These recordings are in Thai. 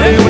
Bye.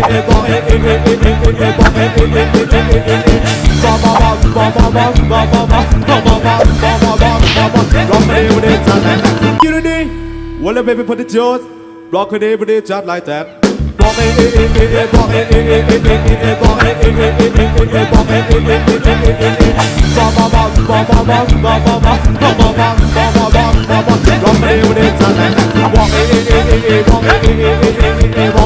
You know me? Well, the baby put the jaws. Block a day, but it's just like that. บอกเองเองเองเองบอกเองเองเองเองเอเออเองเองเอองอเออเองเออเอองอเออกออกออกออกอกออกออกออกออรอเพอเองเออเอองอกเองเองเองเองเอ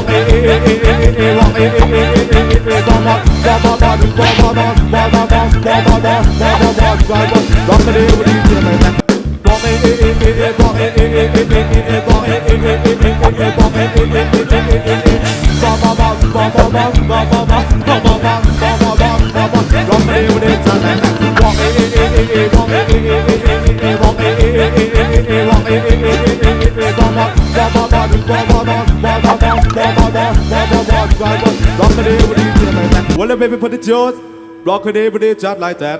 Well, baby, put it yours. บล็อกคดีบดีจัดหลายแตน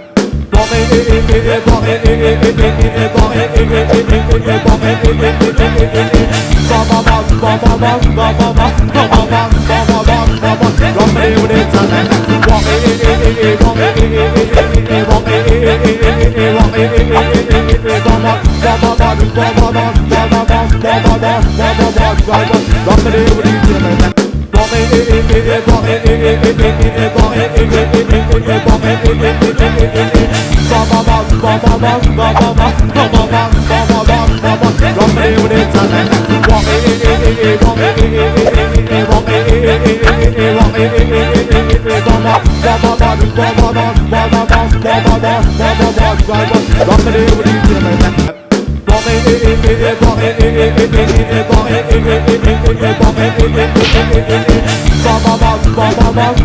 บล็อกเออเองเองเองเองบล็อกเองเองเองเองเองเองเองบล็อกเองเองเองเองเองเองเองบล็อกเองเองเองเองเองเองเองเองบล็อกบล็อกบล็อกบล็อกบล็อกบล็อกบล็อกบล็อกบล็อกบล็อกบล็อกบล็อกบล็อกบล็อกบล็อกคดีบดีจัดหลายแตนบล็อกเองเองเองเองเองบล็อกเองเองเองเองเองเองบล็อกเองเองเองเองเองเองบล็อกเองเองเองเองเองเองบล็อกบล็อกบล็อกบล็อกบล็อกบล็อกบล็อกบล็อกบล็อกบล็อกบล็อกบล็อกบล็อกบล็อกบล็อกบล็อกคดีบดีจัดหลายแตนบล็อกเองเองเองเองบล็อกเองเองเองเองเองเองบล็อก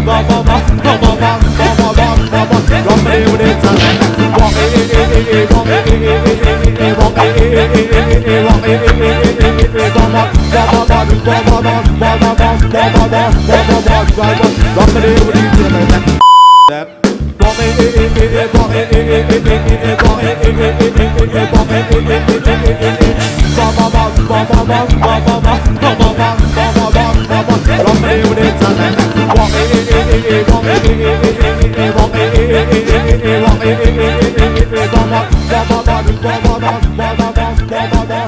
Bye. เอ๊ะเอ๊ะเอ๊ะเอ๊ะเอ๊ะบบอมบ Okay,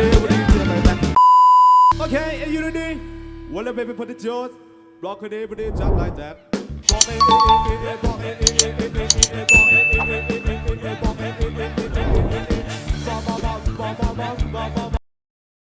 you, ready? Okay, in unity. Baby put the jaws. Rock it, everybody. Jump just like that. Rock.